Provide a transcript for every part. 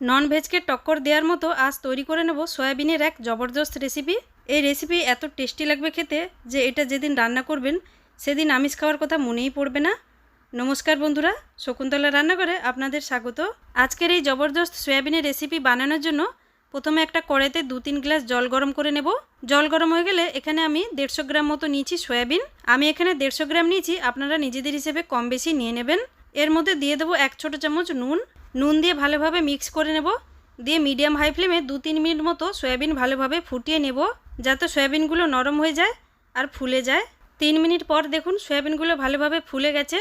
নন ভেজকে টক্কর দেওয়ার মতো আজ তৈরি করে নেব সয়াবিনের এক জবরদস্ত রেসিপি এই রেসিপি এত টেস্টি লাগবে খেতে যে এটা যেদিন রান্না করবেন, সেদিন আমিষ খাওয়ার কথা মনেই পড়বে না। নমস্কার বন্ধুরা, শকুন্তলা রান্নাঘরে আপনাদের স্বাগত। আজকের এই জবরদস্ত সয়াবিনের রেসিপি বানানোর জন্য প্রথমে একটা কড়াইতে দু তিন গ্লাস জল গরম করে নেব। জল গরম হয়ে গেলে এখানে আমি দেড়শো গ্রাম মতো নিয়েছি সয়াবিন। আমি এখানে দেড়শো গ্রাম নিয়েছি, আপনারা নিজেদের হিসেবে কম বেশি নিয়ে নেবেন। এর মধ্যে দিয়ে দেবো এক ছোটো চামচ নুন নুন দিয়ে ভালোভাবে মিক্স করে নেব। দিয়ে মিডিয়াম হাই ফ্লেমে দু তিন মিনিট মতো সয়াবিন ভালোভাবে ফুটিয়ে নেব, যাতে সয়াবিনগুলো নরম হয়ে যায় আর ফুলে যায়। তিন মিনিট পর দেখুন সয়াবিনগুলো ভালোভাবে ফুলে গেছে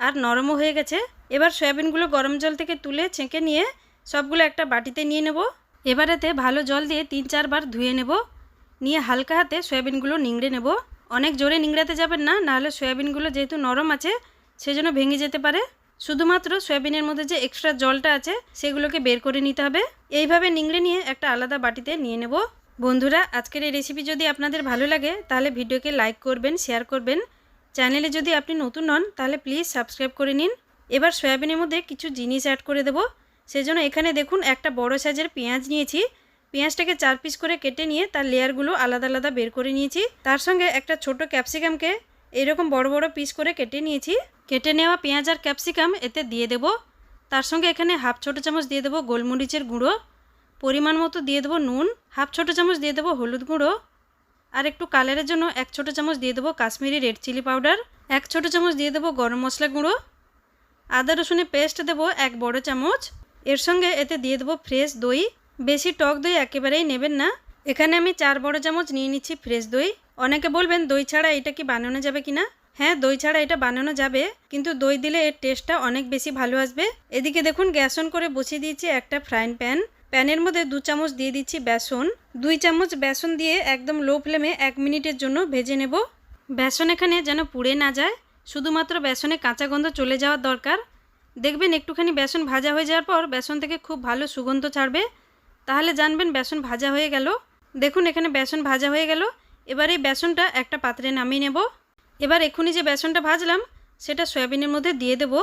আর নরমও হয়ে গেছে। এবার সয়াবিনগুলো গরম জল থেকে তুলে ছেঁকে নিয়ে সবগুলো একটা বাটিতে নিয়ে নেব। এবারেতে ভালো জল দিয়ে তিন চারবার ধুয়ে নেব। নিয়ে হালকা হাতে সয়াবিনগুলো নিংড়ে নেব। অনেক জোরে নিংড়াতে যাবেন না, নাহলে সয়াবিনগুলো যেহেতু নরম আছে, সেজন্য ভেঙে যেতে পারে। শুধুমাত্র সয়াবিনের মধ্যে যে এক্সট্রা জলটা আছে, সেগুলোকে বের করে নিতে হবে। এইভাবে নিংড়ে নিয়ে একটা আলাদা বাটিতে নিয়ে নেব। বন্ধুরা, আজকের এই রেসিপি যদি আপনাদের ভালো লাগে, তাহলে ভিডিওকে লাইক করবেন শেয়ার করবেন। চ্যানেলে যদি আপনি নতুন হন তাহলে প্লিজ সাবস্ক্রাইব করে নিন। এবার সয়াবিনের মধ্যে কিছু জিনিস অ্যাড করে দেব। সেজন্য এখানে দেখুন, একটা বড় সাইজের পেঁয়াজ নিয়েছি। পেঁয়াজটাকে চার পিস করে কেটে নিয়ে তার লেয়ারগুলো আলাদা আলাদা বের করে নিয়েছি। তার সঙ্গে একটা ছোট ক্যাপসিকামকে এইরকম বড় বড় পিস করে কেটে নিয়েছি। কেটে নেওয়া পেঁয়াজ আর ক্যাপসিকাম এতে দিয়ে দেব। তার সঙ্গে এখানে হাফ ছোটো চামচ দিয়ে দেবো গোলমরিচের গুঁড়ো। পরিমাণ মতো দিয়ে দেবো নুন। হাফ ছোটো চামচ দিয়ে দেবো হলুদ গুঁড়ো। আর একটু কালারের জন্য এক ছোটো চামচ দিয়ে দেবো কাশ্মীরি রেড চিলি পাউডার এক ছোটো চামচ দিয়ে দেবো গরম মশলা গুঁড়ো। আদা রসুনের পেস্ট দেবো এক বড় চামচ। এর সঙ্গে এতে দিয়ে দেবো ফ্রেশ দই। বেশি টক দই একেবারেই নেবেন না। এখানে আমি চার বড় চামচ নিয়ে নিচ্ছি ফ্রেশ দই। অনেকে বলবেন, দই ছাড়া এটা কি বানানো যাবে কিনা হ্যাঁ দই ছাড়া এটা বানানো যাবে, কিন্তু দই দিলে এর টেস্টটা অনেক বেশি ভালো আসবে। এদিকে দেখুন, গ্যাস অন করে বসিয়ে দিয়েছি একটা ফ্রাইং প্যান প্যানের মধ্যে দু চামচ দিয়ে দিচ্ছি বেসন। দুই চামচ বেসন দিয়ে একদম লো ফ্লেমে এক মিনিটের জন্য ভেজে নেব। বেসন এখানে যেন পুড়ে না যায়। শুধুমাত্র বেসনে কাঁচা গন্ধ চলে যাওয়ার দরকার। দেখবেন, একটুখানি বেসন ভাজা হয়ে যাওয়ার পর বেসন থেকে খুব ভালো সুগন্ধ ছাড়বে। তাহলে জানবেন, বেসন ভাজা হয়ে গেল। দেখুন, এখানে বেসন ভাজা হয়ে গেল। এবার এই বেসনটা একটা পাত্রে নামিয়ে নেব। এবার এক্ষুনি যে বেসনটা ভাজলাম, সেটা সয়াবিনের মধ্যে দিয়ে দেব।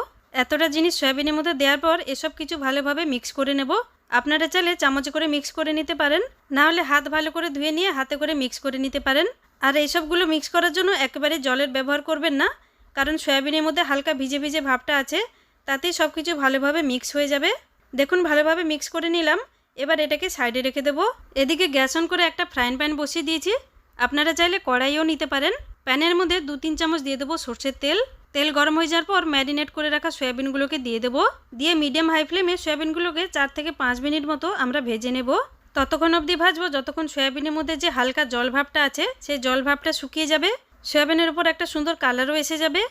এতটা জিনিস সয়াবিনের মধ্যে দেওয়ার পর এসব কিছু ভালোভাবে মিক্স করে নেব। আপনারা চাইলে চামচে করে মিক্স করে নিতে পারেন। না হলে হাত ভালো করে ধুয়ে নিয়ে হাতে করে মিক্স করে নিতে পারেন। আর এইসবগুলো মিক্স করার জন্য একেবারে জলের ব্যবহার করবেন না, কারণ সয়াবিনের মধ্যে হালকা ভিজে ভিজে ভাবটা আছে, তাতেই সব কিছু ভালোভাবে মিক্স হয়ে যাবে। দেখুন, ভালোভাবে মিক্স করে নিলাম। এবার এটাকে সাইডে রেখে দেবো। এদিকে গ্যাস অন করে একটা ফ্রাইং প্যান বসিয়ে দিয়েছি। আপনারা চাইলে কড়াইও নিতে পারেন। প্যানের মধ্যে দু তিন চামচ দিয়ে দেবো সর্ষের তেল। তেল গরম হয়ে যাওয়ার পর ম্যারিনেট করে রাখা সয়াবিনগুলোকে দিয়ে দেবো। দিয়ে মিডিয়াম হাই ফ্লেমে সয়াবিনগুলোকে চার থেকে পাঁচ মিনিট মতো আমরা ভেজে নেব। ততক্ষণ অবধি ভাজবো যতক্ষণ সয়াবিনের মধ্যে যে হালকা জল ভাবটা আছে, সেই জল ভাবটা শুকিয়ে যাবে। সয়াবিনের ওপর একটা সুন্দর কালারও এসে যাবে।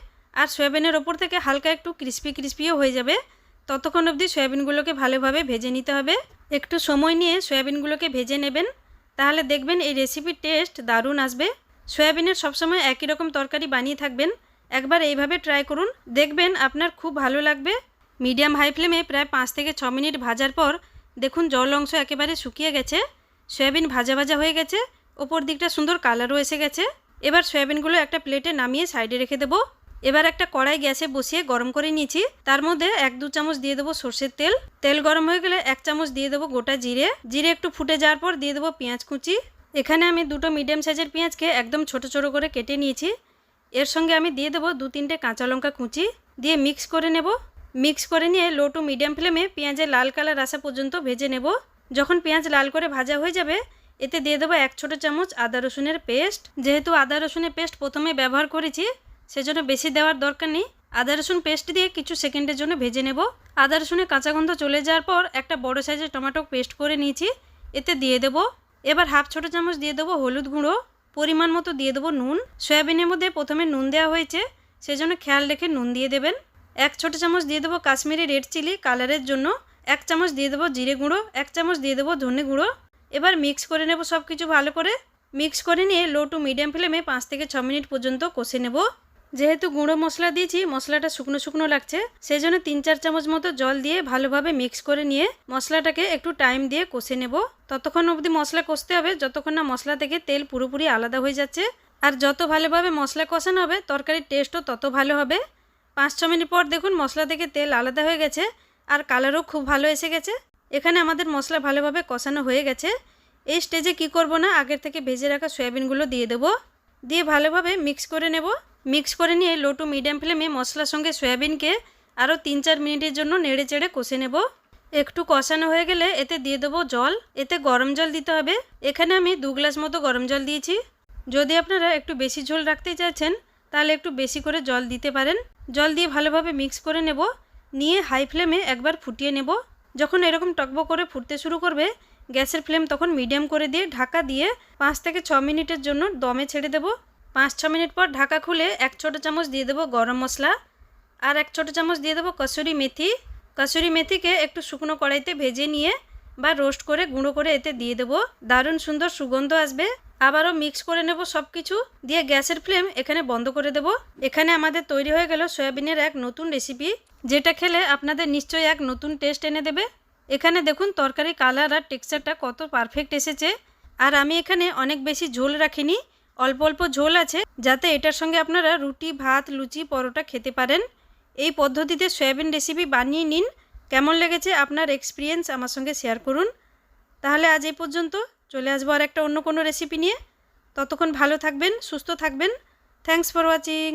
আর সয়াবিনের ওপর থেকে হালকা একটু ক্রিস্পি ক্রিস্পিও হয়ে যাবে। ততক্ষণ অবধি সয়াবিনগুলোকে ভালোভাবে ভেজে নিতে হবে। একটু সময় নিয়ে সয়াবিনগুলোকে ভেজে নেবেন। তাহলে দেখবেন এই রেসিপির টেস্ট দারুণ আসবে। সয়াবিনের সবসময় একই রকম তরকারি বানিয়ে থাকবেন। একবার এইভাবে ট্রাই করুন। দেখবেন আপনার খুব ভালো লাগবে। মিডিয়াম হাই ফ্লেমে প্রায় পাঁচ থেকে ছ মিনিট ভাজার পর দেখুন জল অংশ একেবারে শুকিয়ে গেছে। সয়াবিন ভাজা ভাজা হয়ে গেছে। ওপর দিকটা সুন্দর কালারও এসে গেছে। এবার সয়াবিনগুলো একটা প্লেটে নামিয়ে সাইডে রেখে দেবো। এবার একটা কড়াই গ্যাসে বসিয়ে গরম করে নিয়েছি। তার মধ্যে এক দু চামচ দিয়ে দেবো সর্ষের তেল। তেল গরম হয়ে গেলে এক চামচ দিয়ে দেবো গোটা জিরে। জিরে একটু ফুটে যাওয়ার পর দিয়ে দেবো পেঁয়াজ কুচি। এখানে আমি দুটো মিডিয়াম সাইজের পেঁয়াজকে একদম ছোট ছোট করে কেটে নিয়েছি। এর সঙ্গে আমি দিয়ে দেবো দু তিনটে কাঁচা লঙ্কা কুচি। দিয়ে মিক্স করে নেব। মিক্স করে নিয়ে লো টু মিডিয়াম ফ্লেমে পেঁয়াজের লাল কালার আসা পর্যন্ত ভেজে নেব। যখন পেঁয়াজ লাল করে ভাজা হয়ে যাবে, এতে দিয়ে দেবো এক ছোটো চামচ আদা রসুনের পেস্ট। যেহেতু আদা রসুনের পেস্ট প্রথমে ব্যবহার করেছি সেজন্য বেশি দেওয়ার দরকার নেই। আদা, রসুন পেস্ট দিয়ে কিছু সেকেন্ডের জন্য ভেজে নেব। আদা, রসুনের কাঁচা গন্ধ চলে যাওয়ার পর একটা বড় সাইজের টমেটো পেস্ট করে নিয়েছি। এতে দিয়ে দেবো। এবার হাফ ছোটো চামচ দিয়ে দেবো হলুদ গুঁড়ো। পরিমাণ মতো দিয়ে দেবো নুন। সয়াবিনের মধ্যে প্রথমে নুন দেওয়া হয়েছে। সেজন্য খেয়াল রেখে নুন দিয়ে দেবেন। এক ছোটো চামচ দিয়ে দেবো কাশ্মীরি রেড চিলি কালারের জন্য। এক চামচ দিয়ে দেবো জিরে গুঁড়ো। এক চামচ দিয়ে দেবো ধনে গুঁড়ো। এবার মিক্স করে নেব সব কিছু ভালো করে। মিক্স করে নিয়ে লো টু মিডিয়াম ফ্লেমে পাঁচ থেকে ছ মিনিট পর্যন্ত কষে নেব। যেহেতু গুঁড়ো মশলা দিয়েছি, মশলাটা শুকনো শুকনো লাগছে সেই জন্য তিন চার চামচ মতো জল দিয়ে ভালোভাবে মিক্স করে নিয়ে মশলাটাকে একটু টাইম দিয়ে কষে নেব। ততক্ষণ অবধি মশলা কষতে হবে, যতক্ষণ না মশলা থেকে তেল পুরোপুরি আলাদা হয়ে যাচ্ছে। আর যত ভালোভাবে মশলা কষানো হবে, তরকারির টেস্টও তত ভালো হবে। পাঁচ ছ মিনিট পর দেখুন মশলা থেকে তেল আলাদা হয়ে গেছে, আর কালারও খুব ভালো এসে গেছে। এখানে আমাদের মশলা ভালোভাবে কষানো হয়ে গেছে। এই স্টেজে কি করব না, আগের থেকে ভেজে রাখা সয়াবিনগুলো দিয়ে দেবো। দিয়ে ভালোভাবে মিক্স করে নেব। মিক্স করে নিয়ে লো টু মিডিয়াম ফ্লেমে মশলার সঙ্গে সয়াবিনকে আরও তিন চার মিনিটের জন্য নেড়ে চেড়ে কষে নেব। একটু কষানো হয়ে গেলে এতে দিয়ে দেবো জল। এতে গরম জল দিতে হবে। এখানে আমি দু গ্লাস মতো গরম জল দিয়েছি। যদি আপনারা একটু বেশি ঝোল রাখতে চাইছেন, তাহলে একটু বেশি করে জল দিতে পারেন। জল দিয়ে ভালোভাবে মিক্স করে নেব। নিয়ে হাই ফ্লেমে একবার ফুটিয়ে নেব। যখন এরকম টকবক করে ফুটতে শুরু করবে, গ্যাসের ফ্লেম তখন মিডিয়াম করে দিয়ে ঢাকা দিয়ে পাঁচ থেকে ছ মিনিটের জন্য দমে ছেড়ে দেবো। পাঁচ ছ মিনিট পর ঢাকা খুলে এক ছোটো চামচ দিয়ে দেবো গরম মশলা আর এক ছোটো চামচ দিয়ে দেবো কসুরি মেথি। কসুরি মেথিকে একটু শুকনো কড়াইতে ভেজে নিয়ে বা রোস্ট করে গুঁড়ো করে এতে দিয়ে দেবো। দারুণ সুন্দর সুগন্ধ আসবে। আবারও মিক্স করে নেব সব কিছু দিয়ে গ্যাসের ফ্লেম এখানে বন্ধ করে দেব। এখানে আমাদের তৈরি হয়ে গেল সয়াবিনের এক নতুন রেসিপি, যেটা খেলে আপনাদের নিশ্চয়ই এক নতুন টেস্ট এনে দেবে। এখানে দেখুন তরকারি কালার আর টেক্সচারটা কত পারফেক্ট এসেছে। আর আমি এখানে অনেক বেশি ঝোল রাখিনি। অল্প অল্প ঝোল আছে যাতে এটার সঙ্গে আপনারা রুটি, ভাত, লুচি, পরোটা খেতে পারেন। এই পদ্ধতিতে সয়াবিন রেসিপি বানিয়ে নিন। কেমন লেগেছে আপনার এক্সপিরিয়েন্স আমার সঙ্গে শেয়ার করুন। তাহলে আজ এই পর্যন্ত চলে আসব আর একটা অন্য কোনো রেসিপি নিয়ে। ততক্ষণ ভালো থাকবেন, সুস্থ থাকবেন। Thanks for watching